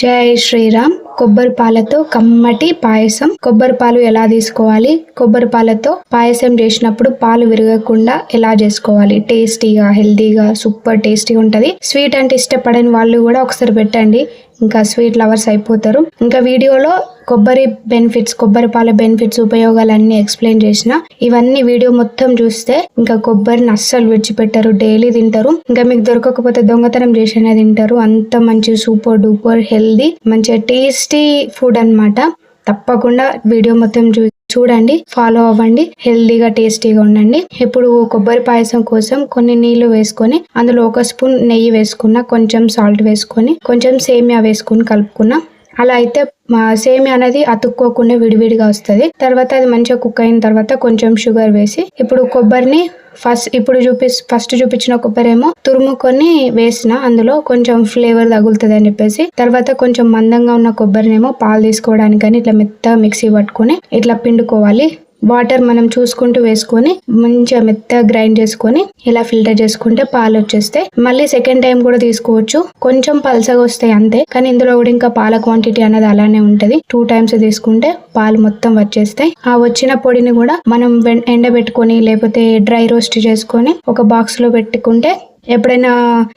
జై శ్రీరామ్. కొబ్బరి పాలతో కమ్మటి పాయసం. కొబ్బరి పాలు ఎలా తీసుకోవాలి? కొబ్బరి పాలతో పాయసం చేసినప్పుడు పాలు విరగకుండా ఎలా చేసుకోవాలి? టేస్టీగా హెల్దీగా సూపర్ టేస్టీగా ఉంటుంది. స్వీట్ అంటే ఇష్టపడని వాళ్ళు కూడా ఒకసారి పెట్టండి. ఇంకా స్వీట్ లవర్స్ అయిపోతారు. ఇంకా వీడియోలో కొబ్బరి బెనిఫిట్స్ కొబ్బరి పాల బెనిఫిట్స్ ఉపయోగాలన్నీ ఎక్స్ప్లెయిన్ చేసిన ఇవన్నీ వీడియో మొత్తం చూస్తే ఇంకా కొబ్బరిని అస్సలు విడిచిపెట్టారు డైలీ తింటారు. ఇంకా మీకు దొరకకపోతే దొంగతనం చేసినా తింటారు. అంత మంచి సూపర్ డూపర్ హెల్దీ మంచిగా టేస్టీ ఫుడ్ అన్నమాట. తప్పకుండా వీడియో మొత్తం చూ చూడండి ఫాలో అవ్వండి హెల్దీగా టేస్టీగా ఉండండి. ఇప్పుడు కొబ్బరి పాయసం కోసం కొన్ని నీళ్ళు వేసుకొని అందులో ఒక స్పూన్ నెయ్యి వేసుకున్న కొంచెం సాల్ట్ వేసుకొని కొంచెం సేమియా వేసుకొని కలుపుకున్న. అలా అయితే మా సేమియా అనేది అతుక్కోకుండా విడివిడిగా వస్తుంది. తర్వాత అది మంచిగా కుక్ అయిన తర్వాత కొంచెం షుగర్ వేసి ఇప్పుడు కొబ్బరిని ఫస్ట్ ఇప్పుడు చూపి ఫస్ట్ చూపించిన కొబ్బరి ఏమో తురుముకొని వేసిన అందులో కొంచెం ఫ్లేవర్ తగులుతుంది అని చెప్పేసి తర్వాత కొంచెం మందంగా ఉన్న కొబ్బరినేమో పాలు తీసుకోవడానికి కానీ ఇట్లా మెత్తగా మిక్సీ పట్టుకొని ఇట్లా పిండుకోవాలి. వాటర్ మనం చూసుకుంటూ వేసుకొని మంచిగా మెత్తగా గ్రైండ్ చేసుకొని ఇలా ఫిల్టర్ చేసుకుంటే పాలు వచ్చేస్తాయి. మళ్ళీ సెకండ్ టైం కూడా తీసుకోవచ్చు. కొంచెం పల్సగా వస్తాయి అంతే కానీ ఇందులో కూడా ఇంకా పాల క్వాంటిటీ అనేది అలానే ఉంటది. టూ టైమ్స్ తీసుకుంటే పాలు మొత్తం వచ్చేస్తాయి. ఆ వచ్చిన పొడిని కూడా మనం ఎండబెట్టుకొని లేకపోతే డ్రై రోస్ట్ చేసుకొని ఒక బాక్స్లో పెట్టుకుంటే ఎప్పుడైనా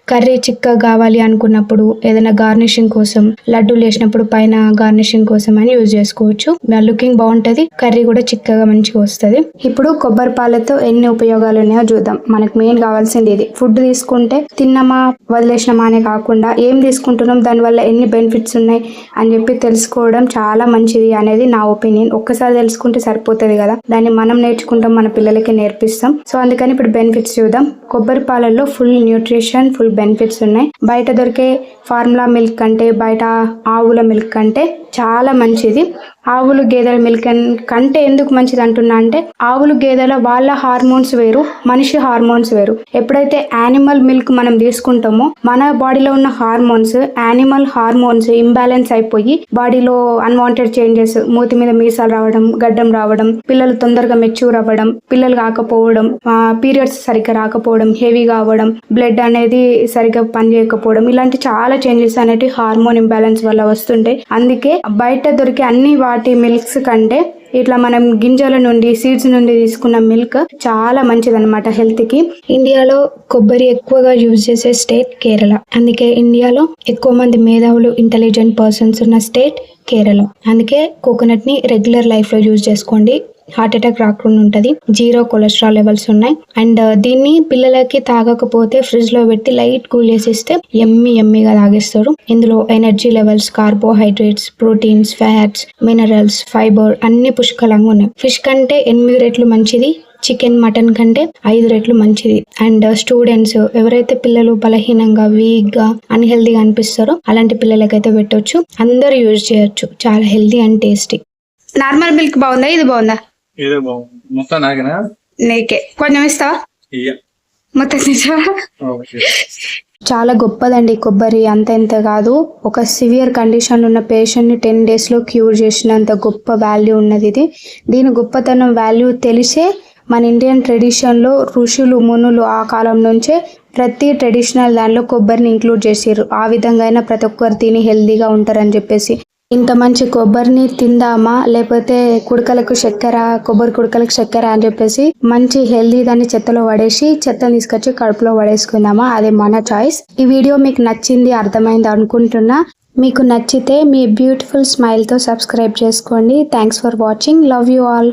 కర్రీ చిక్కగా కావాలి అనుకున్నప్పుడు ఏదైనా గార్నిషింగ్ కోసం లడ్డూలు వేసినప్పుడు పైన గార్నిషింగ్ కోసం అని యూజ్ చేసుకోవచ్చు. లుకింగ్ బాగుంటది కర్రీ కూడా చిక్కగా మంచిగా వస్తుంది. ఇప్పుడు కొబ్బరి పాలతో ఎన్ని ఉపయోగాలు ఉన్నాయో చూద్దాం. మనకు మెయిన్ కావాల్సింది ఇది. ఫుడ్ తీసుకుంటే తిన్నామా వదిలేసినామా అనే కాకుండా ఏం తీసుకుంటున్నాం దానివల్ల ఎన్ని బెనిఫిట్స్ ఉన్నాయి అని చెప్పి తెలుసుకోవడం చాలా మంచిది అనేది నా ఒపీనియన్. ఒక్కసారి తెలుసుకుంటే సరిపోతుంది కదా. దాన్ని మనం నేర్చుకుంటాం మన పిల్లలకి నేర్పిస్తాం. సో అందుకని ఇప్పుడు బెనిఫిట్స్ చూద్దాం. కొబ్బరి పాలల్లో ఫుల్ న్యూట్రిషన్ ఫుల్ బెనిఫిట్స్ ఉన్నాయి. బయట దొరికే ఫార్ములా మిల్క్ కంటే బయట ఆవుల మిల్క్ కంటే చాలా మంచిది. ఆవులు గేదెల మిల్క్ కంటే ఎందుకు మంచిది అంటున్నా అంటే ఆవులు గేదెల వాళ్ళ హార్మోన్స్ వేరు మనిషి హార్మోన్స్ వేరు. ఎప్పుడైతే యానిమల్ మిల్క్ మనం తీసుకుంటామో మన బాడీలో ఉన్న హార్మోన్స్ యానిమల్ హార్మోన్స్ ఇంబ్యాలెన్స్ అయిపోయి బాడీలో అన్వాంటెడ్ చేంజెస్ మూతి మీద మీసాలు రావడం గడ్డం రావడం పిల్లలు తొందరగా మెచ్యూర్ అవ్వడం పిల్లలు కాకపోవడం పీరియడ్స్ సరిగ్గా రాకపోవడం హెవీగా కావడం బ్లడ్ అనేది సరిగ్గా పనిచేయకపోవడం. ఇలాంటి చాలా చేంజెస్ అనేవి హార్మోన్ ఇంబ్యాలెన్స్ వల్ల వస్తుంటాయి. అందుకే బయట దొరికే అన్ని వాటి మిల్క్స్ కంటే ఇట్లా మనం గింజల నుండి సీడ్స్ నుండి తీసుకున్న మిల్క్ చాలా మంచిది అనమాట హెల్త్కి. ఇండియాలో కొబ్బరి ఎక్కువగా యూజ్ చేసే స్టేట్ కేరళ. అందుకే ఇండియాలో ఎక్కువ మంది మేధావులు ఇంటెలిజెంట్ పర్సన్స్ ఉన్న స్టేట్ కేరళ. అందుకే కోకోనట్ని రెగ్యులర్ లైఫ్లో యూజ్ చేసుకోండి. హార్ట్ అటాక్ రాకుండా ఉంటది. జీరో కొలెస్ట్రాల్ లెవెల్స్ ఉన్నాయి. అండ్ uh, దీన్ని పిల్లలకి తాగకపోతే ఫ్రిడ్జ్లో పెట్టి లైట్ కూల్ చేసి ఇస్తే ఎమ్మి ఎమ్మిగా తాగేస్తారు. ఇందులో energy levels carbohydrates proteins fats minerals fibre అన్ని పుష్కలంగా ఉన్నాయి. ఫిష్ కంటే ఎనిమిది రెట్లు మంచిది. చికెన్ మటన్ కంటే ఐదు రెట్లు మంచిది. అండ్ uh, స్టూడెంట్స్ ఎవరైతే పిల్లలు బలహీనంగా వీక్గా అన్హెల్దీగా అనిపిస్తారో అలాంటి పిల్లలకైతే పెట్టొచ్చు. అందరూ యూజ్ చేయొచ్చు. చాలా healthy and tasty. Normal milk బాగుందా? ఇది బాగుందా? ఇదే బాగుంది మొత్తం నాకేనా? నీకే. కొంచెం ఇస్తావా? మొత్తం ఓకే. చాలా గొప్పదండి కొబ్బరి అంత ఇంత కాదు. ఒక సివియర్ కండిషన్ ఉన్న పేషెంట్ని టెన్ డేస్లో క్యూర్ చేసినంత గొప్ప వాల్యూ ఉన్నది ఇది. దీని గొప్పతనం వాల్యూ తెలిసే మన ఇండియన్ ట్రెడిషన్లో ఋషులు మునులు ఆ కాలం నుంచే ప్రతి ట్రెడిషనల్ దానిలో కొబ్బరిని ఇంక్లూడ్ చేసారు ఆ విధంగా అయినా ప్రతి ఒక్కరు తిని హెల్దీగా ఉంటారని చెప్పేసి. ఇంత మంచి కొబ్బరిని తిందామా? లేకపోతే కుడకలకు చక్కెర కొబ్బరి కుడకలకు చక్కెర అని చెప్పేసి మంచి హెల్దీ దాన్ని చెత్తలో పడేసి చెత్త తీసుకొచ్చి కడుపులో పడేసుకుందామా అది మన చాయిస్ ఈ వీడియో మీకు నచ్చింది అర్థమైంది అనుకుంటున్నా. మీకు నచ్చితే మీ బ్యూటిఫుల్ స్మైల్తో సబ్స్క్రైబ్ చేసుకోండి. Thanks for watching love you all